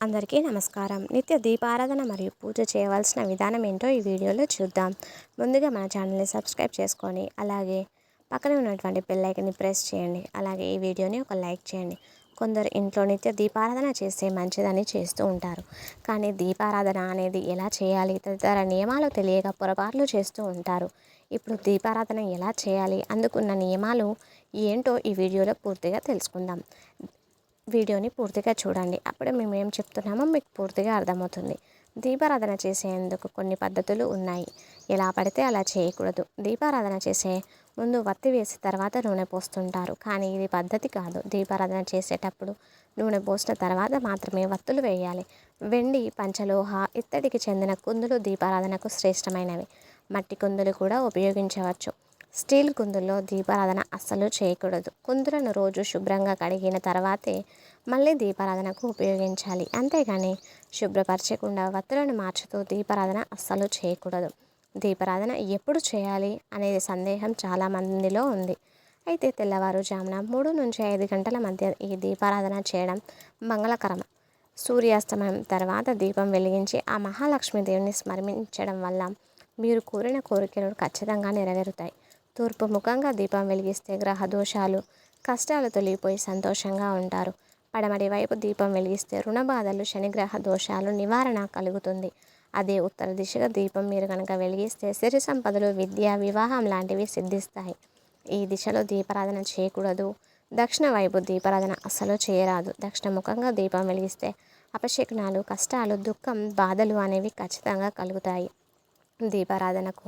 అందరికీ నమస్కారం. నిత్య దీపారాధన మరియు పూజ చేయవలసిన విధానం ఏంటో ఈ వీడియోలో చూద్దాం. ముందుగా మన ఛానల్ని సబ్స్క్రైబ్ చేసుకొని అలాగే పక్కనే ఉన్నటువంటి బెల్లైకన్ని ప్రెస్ చేయండి. అలాగే ఈ వీడియోని ఒక లైక్ చేయండి. కొందరు ఇంట్లో నిత్య దీపారాధన చేస్తే మంచిదని చేస్తూ ఉంటారు. కానీ దీపారాధన అనేది ఎలా చేయాలి తదితర నియమాలు తెలియక పొరపాట్లు చేస్తూ ఉంటారు. ఇప్పుడు దీపారాధన ఎలా చేయాలి అందుకున్న నియమాలు ఏంటో ఈ వీడియోలో పూర్తిగా తెలుసుకుందాం. వీడియోని పూర్తిగా చూడండి. అప్పుడే మేము ఏం చెప్తున్నామో మీకు పూర్తిగా అర్థమవుతుంది. దీపారాధన చేసేందుకు కొన్ని పద్ధతులు ఉన్నాయి. ఎలా పడితే అలా చేయకూడదు. దీపారాధన చేసే ముందు వత్తి వేసి తర్వాత నూనె పోస్తుంటారు. కానీ ఇది పద్ధతి కాదు. దీపారాధన చేసేటప్పుడు నూనె పోసిన తర్వాత మాత్రమే వత్తులు వేయాలి. వెండి పంచలోహ ఇత్తడికి చెందిన కుందులు దీపారాధనకు శ్రేష్టమైనవి. మట్టి కుందులు కూడా ఉపయోగించవచ్చు. స్టీల్ కుందుల్లో దీపారాధన అస్సలు చేయకూడదు. కుందులను రోజు శుభ్రంగా కడిగిన తర్వాతే మళ్ళీ దీపారాధనకు ఉపయోగించాలి. అంతేగాని శుభ్రపరచకుండా వత్తులను మార్చుతూ దీపారాధన అస్సలు చేయకూడదు. దీపారాధన ఎప్పుడు చేయాలి అనేది సందేహం చాలా మందిలో ఉంది. అయితే తెల్లవారుజామున మూడు నుంచి ఐదు గంటల మధ్య ఈ దీపారాధన చేయడం మంగళకరం. సూర్యాస్తమయం తర్వాత దీపం వెలిగించి ఆ మహాలక్ష్మీదేవిని స్మరించడం వల్ల మీరు కోరిన కోరికలు ఖచ్చితంగా నెరవేరుతాయి. తూర్పు ముఖంగా దీపం వెలిగిస్తే గ్రహ దోషాలు కష్టాలు తొలగిపోయి సంతోషంగా ఉంటారు. పడమటి వైపు దీపం వెలిగిస్తే రుణ బాధలు శనిగ్రహ దోషాలు నివారణ కలుగుతుంది. అదే ఉత్తర దిశగా దీపం మీరు కనుక వెలిగిస్తే సిరి సంపదలు విద్య వివాహం లాంటివి సిద్ధిస్తాయి. ఈ దిశలో దీపారాధన చేయకూడదు. దక్షిణ వైపు దీపారాధన అస్సలు చేయరాదు. దక్షిణ ముఖంగా దీపం వెలిగిస్తే అపశకునాలు కష్టాలు దుఃఖం బాధలు అనేవి ఖచ్చితంగా కలుగుతాయి. దీపారాధనకు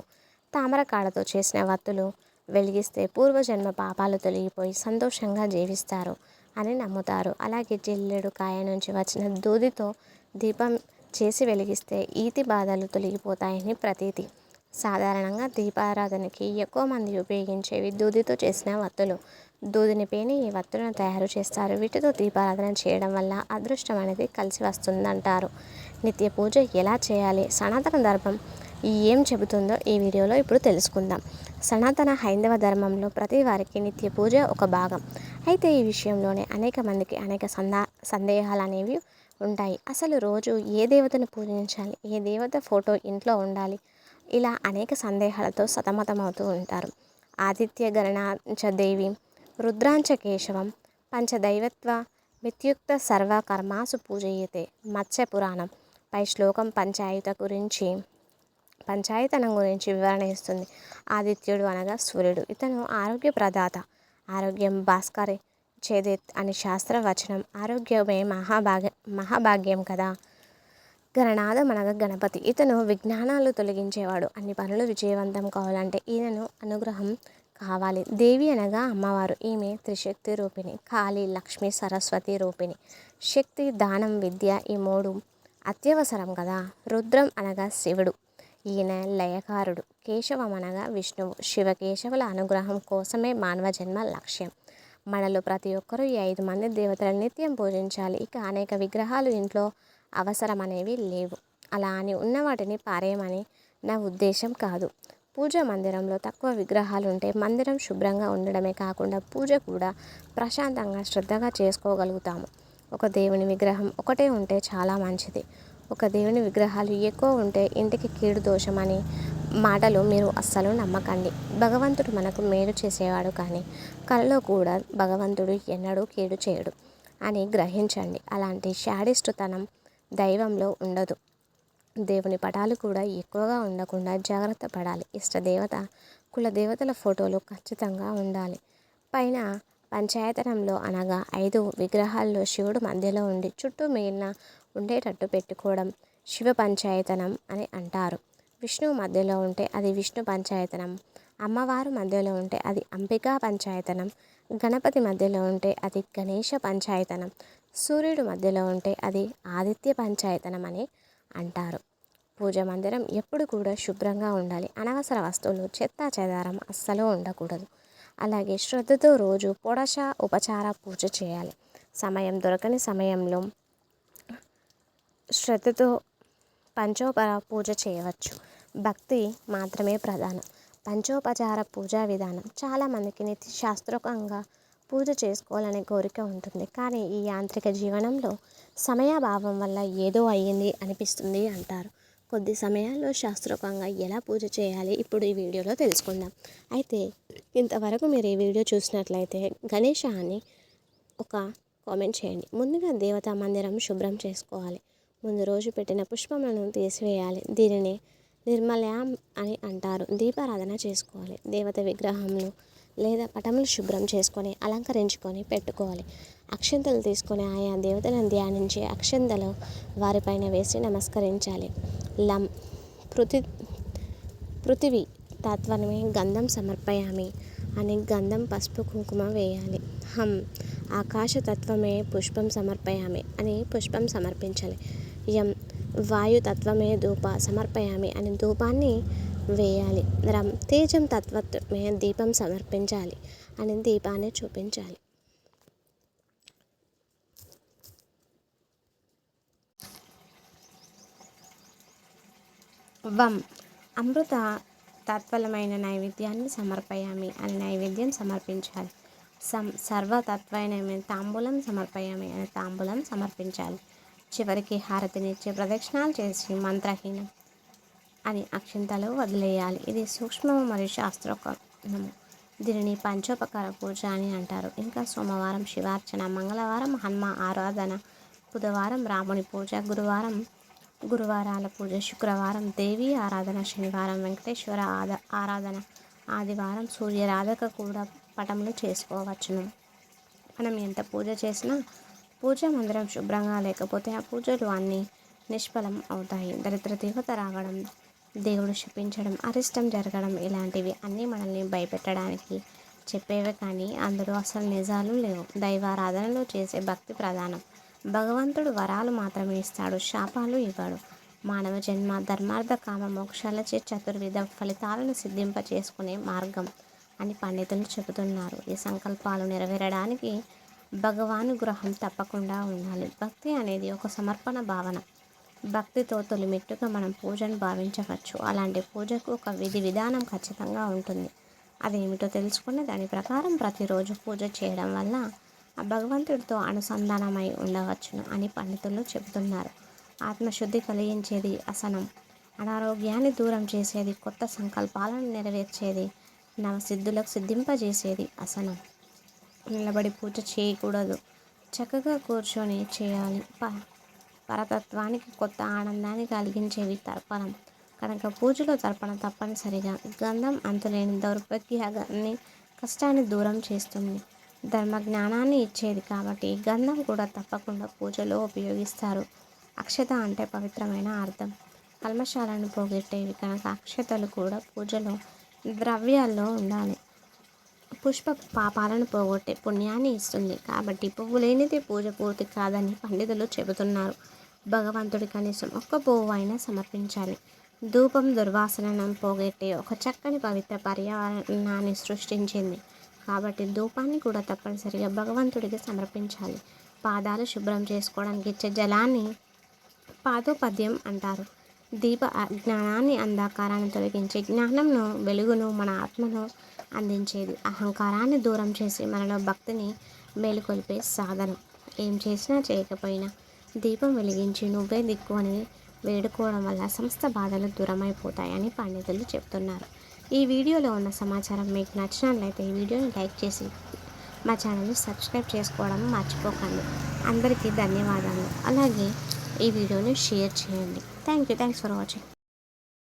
తామరకాడతో చేసిన వత్తులు వెలిగిస్తే పూర్వజన్మ పాపాలు తొలగిపోయి సంతోషంగా జీవిస్తారు అని నమ్ముతారు. అలాగే జిల్లెడు కాయ నుంచి వచ్చిన దూదితో దీపం చేసి వెలిగిస్తే ఈతి బాధలు తొలగిపోతాయని ప్రతీతి. సాధారణంగా దీపారాధనకి ఎక్కువ మంది ఉపయోగించేవి దూదితో చేసిన వత్తులు. దూదిని పేని ఈ వత్తులను తయారు చేస్తారు. వీటితో దీపారాధన చేయడం వల్ల అదృష్టం అనేది కలిసి వస్తుందంటారు. నిత్య పూజ ఎలా చేయాలి? సనాతన ధర్మం ఏం చెబుతుందో ఈ వీడియోలో ఇప్పుడు తెలుసుకుందాం. సనాతన హైందవ ధర్మంలో ప్రతి వారికి నిత్య పూజ ఒక భాగం. అయితే ఈ విషయంలోనే అనేక మందికి అనేక సందా సందేహాలు అనేవి ఉంటాయి. అసలు రోజు ఏ దేవతను పూజించాలి? ఏ దేవత ఫోటో ఇంట్లో ఉండాలి? ఇలా అనేక సందేహాలతో సతమతమవుతూ ఉంటారు. ఆదిత్య గణనాంచ దేవి రుద్రాంచ కేశవం పంచదైవత్వ మిత్యుక్త సర్వ కర్మాసు పూజయితే మత్స్య పురాణం. పై శ్లోకం పంచాయుత గురించి పంచాయతనం గురించి వివరణ ఇస్తుంది. ఆదిత్యుడు అనగా సూర్యుడు. ఇతను ఆరోగ్య ప్రదాత. ఆరోగ్యం భాస్కరే చేదేత్ అని శాస్త్రవచనం. ఆరోగ్యమే మహాభాగ్య మహాభాగ్యం కదా? గణనాథం అనగా గణపతి. ఇతను విజ్ఞానాలు తొలగించేవాడు. అన్ని పనులు విజయవంతం కావాలంటే ఈయనను అనుగ్రహం కావాలి. దేవి అనగా అమ్మవారు. ఈమె త్రిశక్తి రూపిణి. కాళీ లక్ష్మి సరస్వతి రూపిణి. శక్తి దానం విద్య ఈ మూడు అత్యవసరం కదా? రుద్రం అనగా శివుడు. ఈయన లయకారుడు. కేశవం అనగా విష్ణువు. శివకేశవుల అనుగ్రహం కోసమే మానవ జన్మ లక్ష్యం. మనలో ప్రతి ఒక్కరూ ఈ ఐదు మంది దేవతలను నిత్యం పూజించాలి. ఇక అనేక విగ్రహాలు ఇంట్లో అవసరం అనేవి లేవు. అలా అని ఉన్న వాటిని పారేయమని నా ఉద్దేశం కాదు. పూజ మందిరంలో తక్కువ విగ్రహాలు ఉంటే మందిరం శుభ్రంగా ఉండడమే కాకుండా పూజ కూడా ప్రశాంతంగా శ్రద్ధగా చేసుకోగలుగుతాము. ఒక దేవుని విగ్రహం ఒకటే ఉంటే చాలా మంచిది. ఒక దేవుని విగ్రహాలు ఎక్కువ ఉంటే ఇంటికి కీడు దోషమని మాటలు మీరు అస్సలు నమ్మకండి. భగవంతుడు మనకు మేలు చేసేవాడు కానీ కలలో కూడా భగవంతుడు ఎన్నడూ కీడు చేయడు అని గ్రహించండి. అలాంటి షాడిస్టుతనం దైవంలో ఉండదు. దేవుని పటాలు కూడా ఎక్కువగా ఉండకుండా జాగ్రత్త పడాలి. ఇష్టదేవత కుల దేవతల ఫోటోలు ఖచ్చితంగా ఉండాలి. పైన పంచాయతనంలో అనగా ఐదు విగ్రహాల్లో శివుడు మధ్యలో ఉండి చుట్టూ మిగిలిన ఉండేటట్టు పెట్టుకోవడం శివ పంచాయతనం అని అంటారు. విష్ణువు మధ్యలో ఉంటే అది విష్ణు పంచాయతనం. అమ్మవారు మధ్యలో ఉంటే అది అంబికా పంచాయతనం. గణపతి మధ్యలో ఉంటే అది గణేష పంచాయతనం. సూర్యుడు మధ్యలో ఉంటే అది ఆదిత్య పంచాయతనం అని అంటారు. పూజ మందిరం ఎప్పుడు కూడా శుభ్రంగా ఉండాలి. అనవసర వస్తువులు చెత్త చెదారం అస్సలు ఉండకూడదు. అలాగే శ్రద్ధతో రోజు పొడశ ఉపచార పూజ చేయాలి. సమయం దొరకని సమయంలో శ్రద్ధతో పంచోపర పూజ చేయవచ్చు. భక్తి మాత్రమే ప్రధానం. పంచోపచార పూజా విధానం. చాలామందికి నిత్య శాస్త్రకంగా పూజ చేసుకోవాలనే కోరిక ఉంటుంది. కానీ ఈ యాంత్రిక జీవనంలో సమయాభావం వల్ల ఏదో అయ్యింది అనిపిస్తుంది అంటారు. కొద్ది సమయాల్లో శాస్త్రోకంగా ఎలా పూజ చేయాలి ఇప్పుడు ఈ వీడియోలో తెలుసుకుందాం. అయితే ఇంతవరకు మీరు ఈ వీడియో చూసినట్లయితే గణేష అని ఒక కామెంట్ చేయండి. ముందుగా దేవతా మందిరం శుభ్రం చేసుకోవాలి. ముందు రోజు పెట్టిన పుష్పములను తీసివేయాలి. దీనిని నిర్మలయం అని అంటారు. దీపారాధన చేసుకోవాలి. దేవత విగ్రహంను లేదా పటములు శుభ్రం చేసుకొని అలంకరించుకొని పెట్టుకోవాలి. అక్షంతలు తీసుకొని ఆయా దేవతలను ధ్యానించి అక్షంతలు వారిపైన వేసి నమస్కరించాలి. లం పృథి పృథివీ తత్వమే గంధం సమర్పయామి అని గంధం పసుపు కుంకుమ వేయాలి. హం ఆకాశతత్వమే పుష్పం సమర్పయామి అని పుష్పం సమర్పించాలి. యం వాయుతత్వమే ధూప సమర్పయామి అని ధూపాన్ని వేయాలి. రం తేజం తత్వమే దీపం సమర్పించాలి అని దీపాన్ని చూపించాలి. వం. అమృత తత్వలమైన నైవేద్యాన్ని సమర్పయామి. అని నైవేద్యం సమర్పించాలి. సం సర్వతత్వైన తాంబూలం సమర్పయామి అని తాంబూలం సమర్పించాలి. చివరికి హారతినిచ్చి ప్రదక్షిణాలు చేసి మంత్రహీనం అని అక్షింతలు వదిలేయాలి. ఇది సూక్ష్మము మరియు శాస్త్రోక్తము. దీనిని పంచోపకార పూజ అని అంటారు. ఇంకా సోమవారం శివార్చన మంగళవారం హనుమ ఆరాధన బుధవారం రాముని పూజ గురువారం గురువారాల పూజ శుక్రవారం దేవి ఆరాధన శనివారం వెంకటేశ్వర ఆద ఆరాధన ఆదివారం సూర్యరాధక కూడా పటములు చేసుకోవచ్చును. మనం ఎంత పూజ చేసినా పూజ మందిరం శుభ్రంగా లేకపోతే ఆ పూజలు అన్నీ నిష్ఫలం అవుతాయి. దరిద్ర దేవత రావడం దేవుడు శపించడం అరిష్టం జరగడం ఇలాంటివి అన్నీ మనల్ని భయపెట్టడానికి చెప్పేవే కానీ అందులో అసలు నిజాలు లేవు. దైవారాధనలో చేసే భక్తి ప్రధానం. భగవంతుడు వరాలు మాత్రమే ఇస్తాడు శాపాలు ఇవ్వడు. మానవ జన్మ ధర్మార్థ కామ మోక్షాలచే చతుర్విధ ఫలితాలను సిద్ధింప చేసుకునే మార్గం అని పండితులు చెబుతున్నారు. ఈ సంకల్పాలు నెరవేరడానికి భగవాను గ్రహం తప్పకుండా ఉండాలి. భక్తి అనేది ఒక సమర్పణ భావన. భక్తితో తొలిమెట్టుగా మనం పూజను భావించవచ్చు. అలాంటి పూజకు ఒక విధి విధానం ఖచ్చితంగా ఉంటుంది. అదేమిటో తెలుసుకుని దాని ప్రకారం ప్రతిరోజు పూజ చేయడం వల్ల భగవంతుడితో అనుసంధానమై ఉండవచ్చును అని పండితులు చెబుతున్నారు. ఆత్మశుద్ధి కలిగించేది అసనం అనారోగ్యాన్ని దూరం చేసేది కొత్త సంకల్పాలను నెరవేర్చేది నవసిద్ధులకు సిద్ధింపజేసేది అసనం. నిలబడి పూజ చేయకూడదు చక్కగా కూర్చొని చేయాలి. ప పరతత్వానికి కొత్త ఆనందాన్ని కలిగించేవి తర్పణం. కనుక పూజలో తర్పణ తప్పనిసరిగా గంధం అంతులేని దౌర్భాగ్యాన్ని కష్టాన్ని దూరం చేస్తుంది. ధర్మ జ్ఞానాన్ని ఇచ్చేది కాబట్టి గంధం కూడా తప్పకుండా పూజలో ఉపయోగిస్తారు. అక్షత అంటే పవిత్రమైన అర్థం. కల్మశాలను పోగొట్టేవి కనుక అక్షతలు కూడా పూజలో ద్రవ్యాల్లో ఉండాలి. పుష్ప పాపాలను పోగొట్టే పుణ్యాన్ని ఇస్తుంది కాబట్టి పువ్వు లేనిది పూజ పూర్తి కాదని పండితులు చెబుతున్నారు. భగవంతుడి కనీసం ఒక్క పువ్వు అయినా సమర్పించాలి. ధూపం దుర్వాసనను పోగొట్టే ఒక చక్కని పవిత్ర పర్యావరణాన్ని సృష్టించింది. కాబట్టి ధూపాన్ని కూడా తప్పనిసరిగా భగవంతుడికి సమర్పించాలి. పాదాలు శుభ్రం చేసుకోవడానికి ఇచ్చే జలాన్ని పాదోపద్యం అంటారు. దీప జ్ఞానాన్ని అంధకారాన్ని తొలగించి జ్ఞానంను వెలుగును మన ఆత్మను అందించేది. అహంకారాన్ని దూరం చేసి మనలో భక్తిని మేలుకొల్పే సాధనం. ఏం చేసినా చేయకపోయినా దీపం వెలిగించి నువ్వే దిక్కు అని వేడుకోవడం వల్ల సమస్త బాధలు దూరమైపోతాయని పండితులు చెప్తున్నారు. ఈ వీడియోలో ఉన్న సమాచారం మీకు నచ్చినట్లయితే ఈ వీడియోని లైక్ చేసి మా ఛానల్ని సబ్స్క్రైబ్ చేసుకోవడం మర్చిపోకండి. అందరికీ ధన్యవాదాలు. అలాగే ఈ వీడియోని షేర్ చేయండి. Thank you. Thanks for watching.